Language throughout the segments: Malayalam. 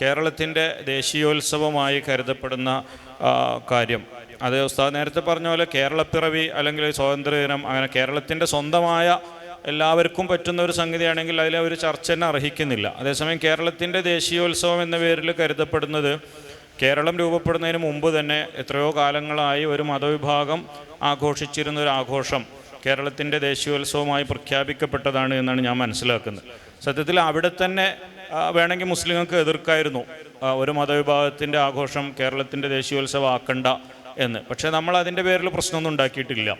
കേരളത്തിന്റെ ദേശീയോത്സവമായി കരുതപ്പെടുന്ന കാര്യം. അത് ഉസ്താദ് നേരത്തെ പറഞ്ഞ പോലെ കേരളപ്പിറവി അല്ലെങ്കിൽ സ്വാതന്ത്ര്യദിനം അങ്ങനെ കേരളത്തിന്റെ സ്വന്തമായ എല്ലാവർക്കും പറ്റുന്ന ഒരു സംഗതിയാണെങ്കിൽ അതിൽ ഒരു ചർച്ച തന്നെ അർഹിക്കുന്നില്ല. അതേസമയം കേരളത്തിന്റെ ദേശീയോത്സവം എന്ന പേരിൽ കരുതപ്പെടുന്നത് കേരളം രൂപപ്പെടുന്നതിന് മുമ്പ് തന്നെ എത്രയോ കാലങ്ങളായി ഒരു മതവിഭാഗം ആഘോഷിച്ചിരുന്ന ഒരു ആഘോഷം കേരളത്തിന്റെ ദേശീയോത്സവമായി പ്രഖ്യാപിക്കപ്പെട്ടതാണ് എന്നാണ് ഞാൻ മനസ്സിലാക്കുന്നത്. സത്യത്തിൽ അവിടെ തന്നെ വേണമെങ്കിൽ മുസ്ലിങ്ങൾക്ക് എതിർക്കായിരുന്നു. ഒരു മതവിഭാഗത്തിന്റെ ആഘോഷം കേരളത്തിന്റെ ദേശീയോത്സവം ആക്കണ്ട എന്ന്. പക്ഷേ നമ്മൾ അതിന്റെ പേരിൽ പ്രശ്നമൊന്നും ഉണ്ടാക്കിയിട്ടില്ല.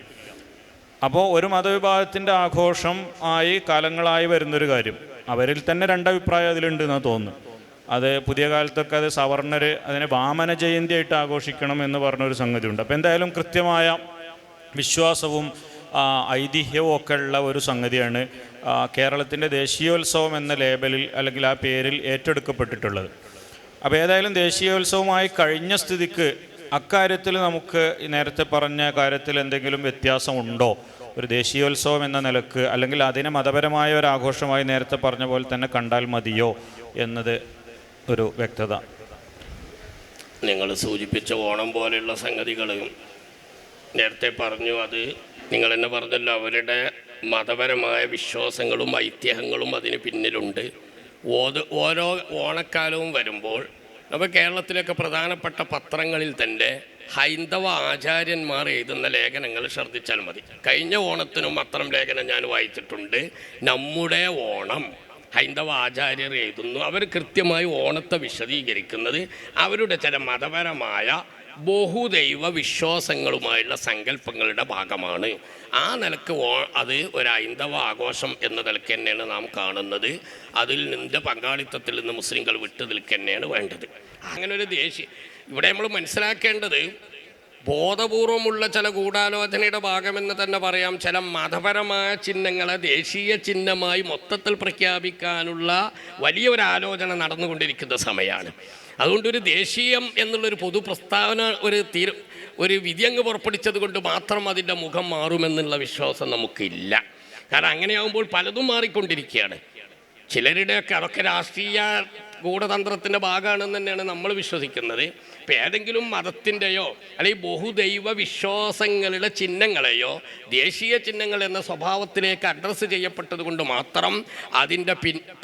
അപ്പോൾ ഒരു മതവിഭാഗത്തിന്റെ ആഘോഷം ആയി കാലങ്ങളായി വരുന്നൊരു കാര്യം. അവരിൽ തന്നെ രണ്ടഭിപ്രായം അതിലുണ്ട് എന്നാണ് തോന്നുന്നു. അത് പുതിയ കാലത്തൊക്കെ അത് സവർണർ അതിനെ വാമന ജയന്തിയായിട്ട് ആഘോഷിക്കണം എന്ന് പറഞ്ഞൊരു സംഗതിയുണ്ട്. അപ്പോൾ എന്തായാലും കൃത്യമായ വിശ്വാസവും ഐതിഹ്യവും ഒക്കെ ഉള്ള ഒരു സംഗതിയാണ് കേരളത്തിന്റെ ദേശീയോത്സവം എന്ന ലേബലിൽ അല്ലെങ്കിൽ ആ പേരിൽ ഏറ്റെടുക്കപ്പെട്ടിട്ടുള്ളത്. അപ്പോൾ ഏതായാലും ദേശീയോത്സവമായി കഴിഞ്ഞ സ്ഥിതിക്ക് അക്കാര്യത്തിൽ നമുക്ക് നേരത്തെ പറഞ്ഞ കാര്യത്തിൽ എന്തെങ്കിലും വ്യത്യാസമുണ്ടോ? ഒരു ദേശീയോത്സവം എന്ന നിലയ്ക്ക് അല്ലെങ്കിൽ അതിനെ മതപരമായ ഒരു ആഘോഷമായി നേരത്തെ പറഞ്ഞ പോലെ തന്നെ കണ്ടാൽ മതിയോ എന്നത് ഒരു വ്യക്തത. നിങ്ങൾ സൂചിപ്പിച്ച ഓണം പോലെയുള്ള സംഗതികൾ നേരത്തെ പറഞ്ഞു. അത് നിങ്ങൾ തന്നെ പറഞ്ഞല്ലോ അവരുടെ മതപരമായ വിശ്വാസങ്ങളും ഐതിഹ്യങ്ങളും അതിന് പിന്നിലുണ്ട്. ഓരോ ഓണക്കാലവും വരുമ്പോൾ നമ്മൾ കേരളത്തിലൊക്കെ പ്രധാനപ്പെട്ട പത്രങ്ങളിൽ തന്നെ ഹൈന്ദവ ആചാര്യന്മാർ എഴുതുന്ന ലേഖനങ്ങൾ ശ്രദ്ധിച്ചാൽ മതി. കഴിഞ്ഞ ഓണത്തിനും അത്തരം ലേഖനം ഞാൻ വായിച്ചിട്ടുണ്ട്. നമ്മുടെ ഓണം. ഹൈന്ദവ ആചാര്യർ എഴുതുന്നു. അവർ കൃത്യമായി ഓണത്തെ വിശദീകരിക്കുന്നത് അവരുടെ ചില മതപരമായ ബഹുദൈവ വിശ്വാസങ്ങളുമായുള്ള സങ്കല്പങ്ങളുടെ ഭാഗമാണ്. ആ നിലയ്ക്ക് അത് ഒരു ഹൈന്ദവ ആഘോഷം എന്ന നിലയ്ക്ക് തന്നെയാണ് നാം കാണുന്നത്. അതിൽ നിന്റെ പങ്കാളിത്തത്തിൽ നിന്ന് മുസ്ലിങ്ങൾ വിട്ടു നിൽക്കുക തന്നെയാണ് വേണ്ടത്. അങ്ങനെ ഒരു ദേശീയ ഇവിടെ നമ്മൾ മനസ്സിലാക്കേണ്ടത് ബോധപൂർവമുള്ള ചില ഗൂഢാലോചനയുടെ ഭാഗമെന്ന് തന്നെ പറയാം. ചില മതപരമായ ചിഹ്നങ്ങളെ ദേശീയ ചിഹ്നമായി മൊത്തത്തിൽ പ്രഖ്യാപിക്കാനുള്ള വലിയൊരു ആലോചന നടന്നുകൊണ്ടിരിക്കുന്ന സമയമാണ്. അതുകൊണ്ട് ഒരു ദേശീയം എന്നുള്ളൊരു പൊതു പ്രസ്താവന ഒരു തീരു ഒരു വിധി അങ്ങ് പുറപ്പെടുവിച്ചത് കൊണ്ട് മാത്രം അതിന്റെ മുഖം മാറുമെന്നുള്ള വിശ്വാസം നമുക്കില്ല. കാരണം അങ്ങനെയാകുമ്പോൾ പലതും മാറിക്കൊണ്ടിരിക്കുകയാണ്. ചിലരുടെയൊക്കെ അതൊക്കെ രാഷ്ട്രീയ ഗൂഢതന്ത്രത്തിന്റെ ഭാഗമാണെന്ന് തന്നെയാണ് നമ്മൾ വിശ്വസിക്കുന്നത്. ഇപ്പം ഏതെങ്കിലും മതത്തിന്റെയോ അല്ലെങ്കിൽ ബഹുദൈവ വിശ്വാസങ്ങളുടെ ചിഹ്നങ്ങളെയോ ദേശീയ ചിഹ്നങ്ങൾ എന്ന സ്വഭാവത്തിലേക്ക് അഡ്രസ്സ് ചെയ്യപ്പെട്ടത് കൊണ്ട് മാത്രം അതിന്റെ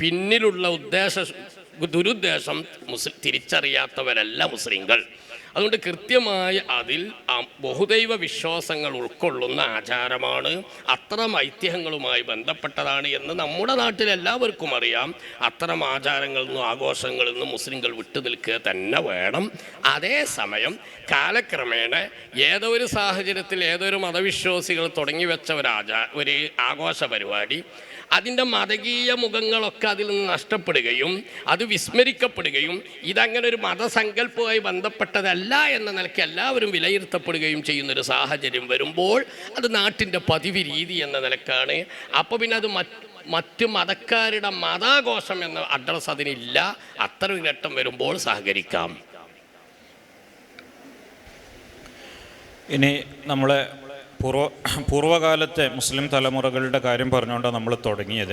പിന്നിലുള്ള ഉദ്ദേശ ദുരുദ്ദേശം മുസ്ലിം തിരിച്ചറിയാത്തവരല്ല മുസ്ലിങ്ങൾ. അതുകൊണ്ട് കൃത്യമായി അതിൽ ബഹുദൈവ വിശ്വാസങ്ങൾ ഉൾക്കൊള്ളുന്ന ആചാരമാണ്. അത്തരം ഐതിഹ്യങ്ങളുമായി ബന്ധപ്പെട്ടതാണ് എന്ന് നമ്മുടെ നാട്ടിൽ എല്ലാവർക്കും അറിയാം. അത്തരം ആചാരങ്ങളിൽ നിന്നും ആഘോഷങ്ങളിൽ നിന്നും മുസ്ലിങ്ങൾ വിട്ടു നിൽക്കുക തന്നെ വേണം. അതേസമയം കാലക്രമേണ ഏതൊരു സാഹചര്യത്തിൽ ഏതൊരു മതവിശ്വാസികൾ തുടങ്ങി വെച്ച ഒരു ആചാ ഒരു ആഘോഷ പരിപാടി അതിന്റെ മതകീയ മുഖങ്ങളൊക്കെ അതിൽ നിന്ന് നഷ്ടപ്പെടുകയും അത് വിസ്മരിക്കപ്പെടുകയും ഇതങ്ങനെ ഒരു മതസങ്കല്പവുമായി ബന്ധപ്പെട്ടതല്ല എന്ന നിലയ്ക്ക് എല്ലാവരും വിലയിരുത്തപ്പെടുകയും ചെയ്യുന്നൊരു സാഹചര്യം വരുമ്പോൾ അത് നാട്ടിന്റെ പതിവ് രീതി എന്ന നിലക്കാണ്. അപ്പോൾ പിന്നെ അത് മറ്റ് മറ്റ് മതക്കാരുടെ മതാഘോഷം എന്ന അഡ്രസ്സ് അതിനില്ല. അത്തരം ഘട്ടം വരുമ്പോൾ സഹകരിക്കാം. ഇനി നമ്മളെ പൂർവ പൂർവകാലത്തെ മുസ്ലിം തലമുറകളുടെ കാര്യം പറഞ്ഞുകൊണ്ടാണ് നമ്മൾ തുടങ്ങിയത്.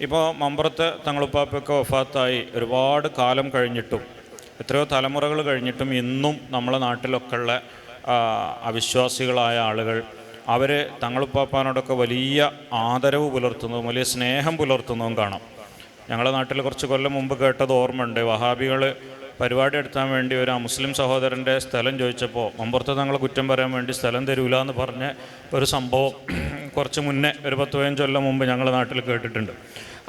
ഇപ്പോൾ മമ്പുറത്ത് തങ്ങളുപ്പാപ്പൊക്കെ വഫാത്തായി ഒരുപാട് കാലം കഴിഞ്ഞിട്ടും എത്രയോ തലമുറകൾ കഴിഞ്ഞിട്ടും ഇന്നും നമ്മളെ നാട്ടിലൊക്കെ ഉള്ള അവിശ്വാസികളായ ആളുകൾ അവർ തങ്ങളുപ്പാപ്പാനോടൊക്കെ വലിയ ആദരവ് പുലർത്തുന്നതും വലിയ സ്നേഹം പുലർത്തുന്നതും കാണാം. ഞങ്ങളുടെ നാട്ടിൽ കുറച്ച് കൊല്ലം മുമ്പ് കേട്ടത് ഓർമ്മയുണ്ട്. വഹാബികൾ പരിപാടി എടുത്താൻ വേണ്ടി ഒരു മുസ്ലിം സഹോദരന്റെ സ്ഥലം ചോദിച്ചപ്പോൾ മമ്പുറത്ത് തങ്ങളെ കുറ്റം പറയാൻ വേണ്ടി സ്ഥലം തരൂല എന്ന് പറഞ്ഞ ഒരു സംഭവം കുറച്ച് മുന്നേ ഒരു പത്ത് പതിനഞ്ച് കൊല്ലം മുമ്പ് ഞങ്ങളുടെ നാട്ടിൽ കേട്ടിട്ടുണ്ട്.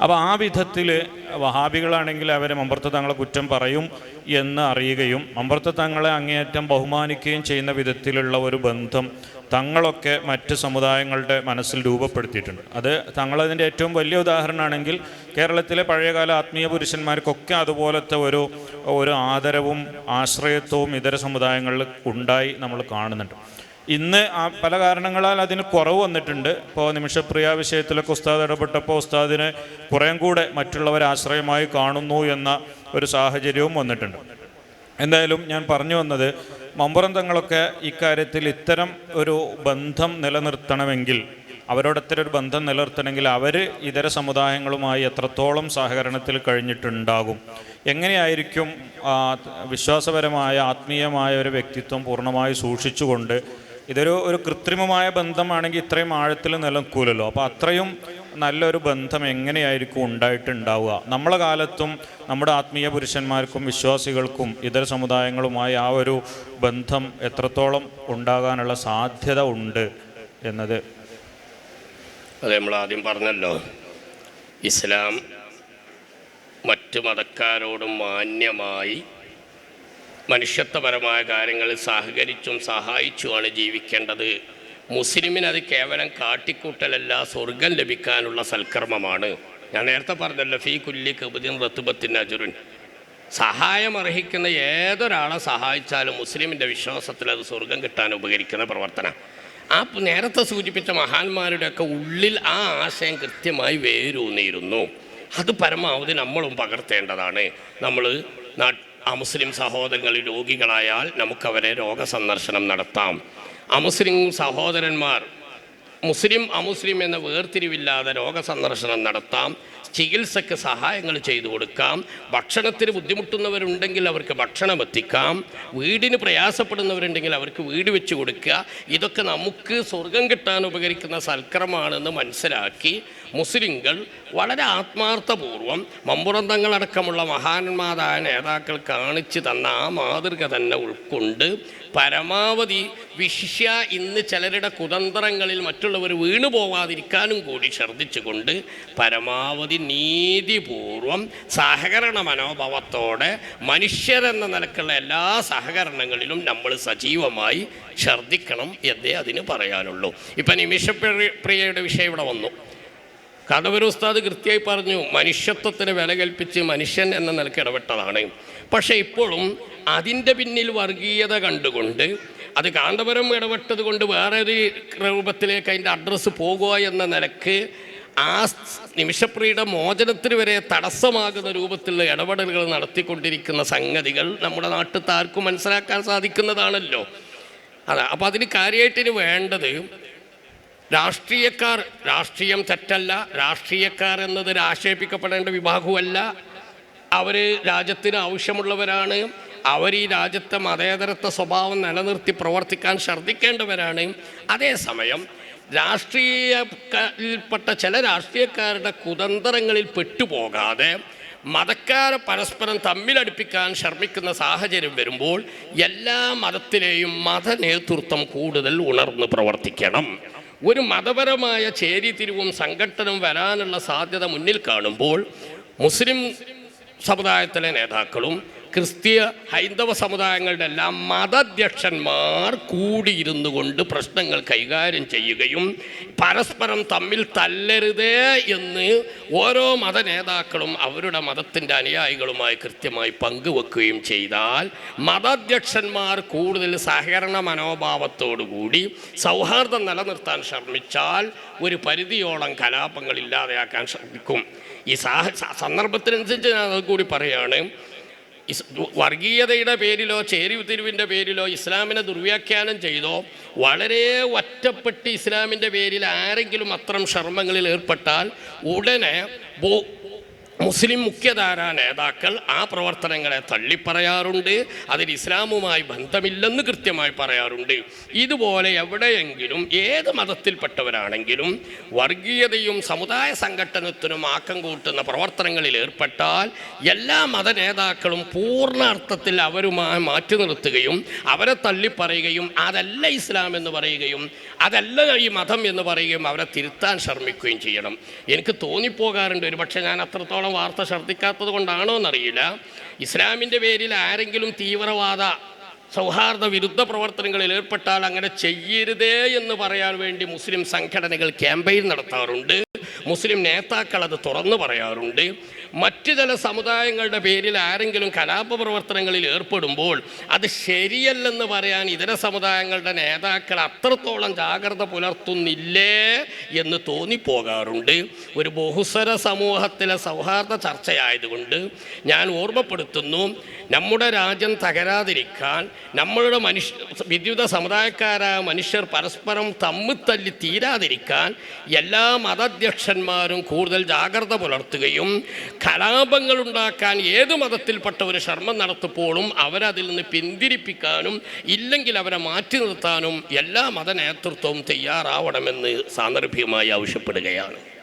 അപ്പോൾ ആ വിധത്തിൽ വഹാബികളാണെങ്കിൽ അവർ മമ്പുറത്ത് തങ്ങളെ കുറ്റം പറയും എന്ന് അറിയുകയും മമ്പുറത്ത് തങ്ങളെ അങ്ങേയറ്റം ബഹുമാനിക്കുകയും ചെയ്യുന്ന വിധത്തിലുള്ള ഒരു ബന്ധം തങ്ങളൊക്കെ മറ്റ് സമുദായങ്ങളുടെ മനസ്സിൽ രൂപപ്പെടുത്തിയിട്ടുണ്ട്. അത് തങ്ങളതിന്റെ ഏറ്റവും വലിയ ഉദാഹരണമാണെങ്കിൽ കേരളത്തിലെ പഴയകാല ആത്മീയ പുരുഷന്മാർക്കൊക്കെ അതുപോലത്തെ ഒരു ഒരു ആദരവും ആശ്രയത്വവും ഇതര സമുദായങ്ങളിൽ ഉണ്ടായി നമ്മൾ കാണുന്നുണ്ട്. ഇന്ന് ആ പല കാരണങ്ങളാൽ അതിന് കുറവ് വന്നിട്ടുണ്ട്. ഇപ്പോൾ നിമിഷപ്രിയ വിഷയത്തിലൊക്കെ ഉസ്താദ് ഇടപെട്ടപ്പോൾ ഉസ്താദിനെ കുറേം കൂടെ മറ്റുള്ളവരെ ആശ്രയമായി കാണുന്നു എന്ന ഒരു സാഹചര്യവും വന്നിട്ടുണ്ട്. എന്തായാലും ഞാൻ പറഞ്ഞു വന്നത് മമ്പുറം തങ്ങളൊക്കെ ഇക്കാര്യത്തിൽ ഇത്തരം ഒരു ബന്ധം നിലനിർത്തണമെങ്കിൽ അവരോട് ഒരു ബന്ധം നിലനിർത്തണമെങ്കിൽ അവർ ഇതര സമുദായങ്ങളുമായി എത്രത്തോളം സഹകരണത്തിൽ കഴിഞ്ഞിട്ടുണ്ടാകും? എങ്ങനെയായിരിക്കും വിശ്വാസപരമായ ആത്മീയമായ ഒരു വ്യക്തിത്വം പൂർണമായി സൂക്ഷിച്ചുകൊണ്ട് ഇതൊരു ഒരു കൃത്രിമമായ ബന്ധമാണെങ്കിൽ ഇത്രയും ആഴത്തിൽ നിലനിൽക്കൂലല്ലോ. അപ്പോൾ അത്രയും നല്ലൊരു ബന്ധം എങ്ങനെയായിരിക്കും ഉണ്ടായിട്ടുണ്ടാവുക? നമ്മളെ കാലത്തും നമ്മുടെ ആത്മീയ പുരുഷന്മാർക്കും വിശ്വാസികൾക്കും ഇതര സമുദായങ്ങളുമായി ആ ഒരു ബന്ധം എത്രത്തോളം ഉണ്ടാകാനുള്ള സാധ്യത ഉണ്ട് എന്നത്? അതെ നമ്മൾ ആദ്യം പറഞ്ഞല്ലോ ഇസ്ലാം മറ്റു മതക്കാരോടും മാന്യമായി മനുഷ്യത്വപരമായ കാര്യങ്ങളിൽ സഹകരിച്ചും സഹായിച്ചുമാണ് ജീവിക്കേണ്ടത്. മുസ്ലിമിന് അത് കേവലം കാട്ടിക്കൂട്ടലല്ല സ്വർഗം ലഭിക്കാനുള്ള സൽക്കർമ്മമാണ്. ഞാൻ നേരത്തെ പറഞ്ഞല്ലോ ഫീ കുല്ലി കബുദ്ദീൻ റത്തുബത്തിൻ അജുരുൻ സഹായം അർഹിക്കുന്ന ഏതൊരാളെ സഹായിച്ചാലും മുസ്ലിമിന്റെ വിശ്വാസത്തിൽ അത് സ്വർഗം കിട്ടാൻ ഉപകരിക്കുന്ന പ്രവർത്തനം. ആ നേരത്തെ സൂചിപ്പിച്ച മഹാന്മാരുടെയൊക്കെ ഉള്ളിൽ ആ ആശയം കൃത്യമായി വേരൂന്നിയിരുന്നു. അത് പരമാവധി നമ്മളും പകർത്തേണ്ടതാണ്. നമ്മൾ അമുസ്ലിം സഹോദരങ്ങൾ രോഗികളായാൽ നമുക്കവരെ രോഗസന്ദർശനം നടത്താം. അമുസ്ലിം സഹോദരന്മാർ മുസ്ലിം അമുസ്ലിം എന്ന വേർതിരിവില്ലാതെ രോഗസന്ദർശനം നടത്താം. ചികിത്സയ്ക്ക് സഹായങ്ങൾ ചെയ്തു കൊടുക്കാം. ഭക്ഷണത്തിന് ബുദ്ധിമുട്ടുന്നവരുണ്ടെങ്കിൽ അവർക്ക് ഭക്ഷണം എത്തിക്കാം. വീടിന് പ്രയാസപ്പെടുന്നവരുണ്ടെങ്കിൽ അവർക്ക് വീട് വെച്ച് കൊടുക്കുക. ഇതൊക്കെ നമുക്ക് സ്വർഗം കിട്ടാൻ ഉപകരിക്കുന്ന സൽക്രമാണെന്ന് മനസ്സിലാക്കി മുസ്ലിങ്ങൾ വളരെ ആത്മാർത്ഥപൂർവം മമ്പുറന്തങ്ങളടക്കമുള്ള മഹാന്മാരായ നേതാക്കൾ കാണിച്ചു തന്ന ആ മാതൃക തന്നെ ഉൾക്കൊണ്ട് പരമാവധി വിശിഷ്യ ഇന്ന് ചിലരുടെ കുതന്ത്രങ്ങളിൽ മറ്റുള്ളവർ വീണു പോവാതിരിക്കാനും കൂടി ശ്രദ്ധിച്ചുകൊണ്ട് പരമാവധി നീതിപൂർവം സഹകരണ മനോഭാവത്തോടെ മനുഷ്യരെന്ന നിലക്കുള്ള എല്ലാ സഹകരണങ്ങളിലും നമ്മൾ സജീവമായി ഛർദ്ദിക്കണം എന്നേ അതിന് പറയാനുള്ളൂ. ഇപ്പം നിമിഷപ്രിയയുടെ വിഷയം ഇവിടെ വന്നു. കടവൂർ ഉസ്താദ് കൃത്യമായി പറഞ്ഞു മനുഷ്യത്വത്തിന് വില കൽപ്പിച്ച് മനുഷ്യൻ എന്ന നിലയ്ക്ക് ഇടപെട്ടതാണ്. പക്ഷേ ഇപ്പോഴും അതിന്റെ പിന്നിൽ വർഗീയത കണ്ടുകൊണ്ട് അത് കാന്തപുരം ഇടപെട്ടത് കൊണ്ട് വേറെ ഒരു രൂപത്തിലേക്ക് അതിന്റെ അഡ്രസ്സ് പോകുക എന്ന നിലയ്ക്ക് ആ നിമിഷപ്രിയുടെ മോചനത്തിന് വരെ തടസ്സമാകുന്ന രൂപത്തിലുള്ള ഇടപെടലുകൾ നടത്തിക്കൊണ്ടിരിക്കുന്ന സംഗതികൾ നമ്മുടെ നാട്ടിൽ ആർക്കും മനസ്സിലാക്കാൻ സാധിക്കുന്നതാണല്ലോ. അതെ അപ്പോൾ അതിന് കാര്യമായിട്ടിന് വേണ്ടത് രാഷ്ട്രീയക്കാർ രാഷ്ട്രീയം തെറ്റല്ല രാഷ്ട്രീയക്കാർ എന്നതിൽ ആക്ഷേപിക്കപ്പെടേണ്ട വിഭാഗവുമല്ല. അവർ രാജ്യത്തിന് ആവശ്യമുള്ളവരാണ്. അവർ ഈ രാജ്യത്തെ മതേതരത്വ സ്വഭാവം നിലനിർത്തി പ്രവർത്തിക്കാൻ ശ്രദ്ധിക്കേണ്ടവരാണ്. അതേസമയം രാഷ്ട്രീയപ്പെട്ട ചില രാഷ്ട്രീയക്കാരുടെ കുതന്ത്രങ്ങളിൽ പെട്ടുപോകാതെ മതക്കാരെ പരസ്പരം തമ്മിലടുപ്പിക്കാൻ ശ്രമിക്കുന്ന സാഹചര്യം വരുമ്പോൾ എല്ലാ മതത്തിലെയും മത നേതൃത്വം കൂടുതൽ ഉണർന്ന് പ്രവർത്തിക്കണം. ഒരു മതപരമായ ചേരിതിരിവും സംഘട്ടനവും വരാനുള്ള സാധ്യത മുന്നിൽ കാണുമ്പോൾ മുസ്ലിം സമുദായത്തിലെ നേതാക്കളും ക്രിസ്തീയ ഹൈന്ദവ സമുദായങ്ങളുടെ എല്ലാം മതാധ്യക്ഷന്മാർ കൂടിയിരുന്നു കൊണ്ട് പ്രശ്നങ്ങൾ കൈകാര്യം ചെയ്യുകയും പരസ്പരം തമ്മിൽ തല്ലരുതേ എന്ന് ഓരോ മത നേതാക്കളും അവരുടെ മതത്തിന്റെ അനുയായികളുമായി കൃത്യമായി പങ്കുവെക്കുകയും ചെയ്താൽ മതാധ്യക്ഷന്മാർ കൂടുതൽ സഹകരണ മനോഭാവത്തോടുകൂടി സൗഹാർദ്ദം നിലനിർത്താൻ ശ്രമിച്ചാൽ ഒരു പരിധിയോളം കലാപങ്ങൾ ഇല്ലാതെയാക്കാൻ ശ്രമിക്കും. ഈ സാഹ സന്ദർഭത്തിനനുസരിച്ച് ഞാൻ അത് കൂടി പറയുകയാണ് വർഗീയതയുടെ പേരിലോ ചേരിതിരിവിന്റെ പേരിലോ ഇസ്ലാമിനെ ദുർവ്യാഖ്യാനം ചെയ്തോ വളരെ ഒറ്റപ്പെട്ട് ഇസ്ലാമിന്റെ പേരിൽ ആരെങ്കിലും അത്തരം ശർമ്മങ്ങളിൽ ഏർപ്പെട്ടാൽ ഉടനെ മുസ്ലിം മുഖ്യധാരാ നേതാക്കൾ ആ പ്രവർത്തനങ്ങളെ തള്ളിപ്പറയാറുണ്ട് അതിന് ഇസ്ലാമുമായി ബന്ധമില്ലെന്ന് കൃത്യമായി പറയാറുണ്ട്. ഇതുപോലെ എവിടെയെങ്കിലും ഏത് മതത്തിൽപ്പെട്ടവരാണെങ്കിലും വർഗീയതയും സമുദായ സംഘടനത്തിനും ആക്കം കൂട്ടുന്ന പ്രവർത്തനങ്ങളിൽ ഏർപ്പെട്ടാൽ എല്ലാ മത നേതാക്കളും പൂർണ അർത്ഥത്തിൽ അവരുമായി മാറ്റി നിർത്തുകയും അവരെ തള്ളിപ്പറയുകയും അതല്ല ഇസ്ലാം എന്ന് പറയുകയും അതല്ല ഈ മതം എന്ന് പറയുകയും അവരെ തിരുത്താൻ ശ്രമിക്കുകയും ചെയ്യണം. എനിക്ക് തോന്നിപ്പോകാറുണ്ട് ഒരു പക്ഷേ ഞാൻ അത്രത്തോളം വാർത്ത ശ്രദ്ധിക്കാത്തത് കൊണ്ടാണോ എന്നറിയില്ല. ഇസ്ലാമിന്റെ പേരിൽ ആരെങ്കിലും തീവ്രവാദ സൗഹാർദ്ദ വിരുദ്ധ പ്രവർത്തനങ്ങളിൽ ഏർപ്പെട്ടാൽ അങ്ങനെ ചെയ്യരുതേ എന്ന് പറയാൻ വേണ്ടി മുസ്ലിം സംഘടനകൾ ക്യാമ്പയിൻ നടത്താറുണ്ട്. മുസ്ലിം നേതാക്കൾ അത് തുറന്നു പറയാറുണ്ട്. മറ്റു ചില സമുദായങ്ങളുടെ പേരിൽ ആരെങ്കിലും കലാപ പ്രവർത്തനങ്ങളിൽ ഏർപ്പെടുമ്പോൾ അത് ശരിയല്ലെന്ന് പറയാൻ ഇതര സമുദായങ്ങളുടെ നേതാക്കൾ അത്രത്തോളം ജാഗ്രത പുലർത്തുന്നില്ലേ എന്ന് തോന്നിപ്പോകാറുണ്ട്. ഒരു ബഹുസ്വര സമൂഹത്തിലെ സൗഹാർദ്ദ ചർച്ചയായതുകൊണ്ട് ഞാൻ ഓർമ്മപ്പെടുത്തുന്നു നമ്മുടെ രാജ്യം തകരാതിരിക്കാൻ നമ്മളുടെ മനുഷ്യ വിദ്യുത സമുദായക്കാരായ മനുഷ്യർ പരസ്പരം തമ്മിത്തല്ലി തീരാതിരിക്കാൻ എല്ലാ മതാധ്യക്ഷന്മാരും നേതൃപുരുഷന്മാരും കൂടുതൽ ജാഗ്രത പുലർത്തുകയും കലാപങ്ങൾ ഉണ്ടാക്കാൻ ഏത് മതത്തിൽപ്പെട്ട ഒരു ശർമ്മം നടത്തുമ്പോഴും അവരതിൽ നിന്ന് പിന്തിരിപ്പിക്കാനും ഇല്ലെങ്കിൽ അവരെ മാറ്റി നിർത്താനും എല്ലാ മത നേതൃത്വവും തയ്യാറാവണമെന്ന് സാന്ദർഭികമായി ആവശ്യപ്പെടുകയാണ്.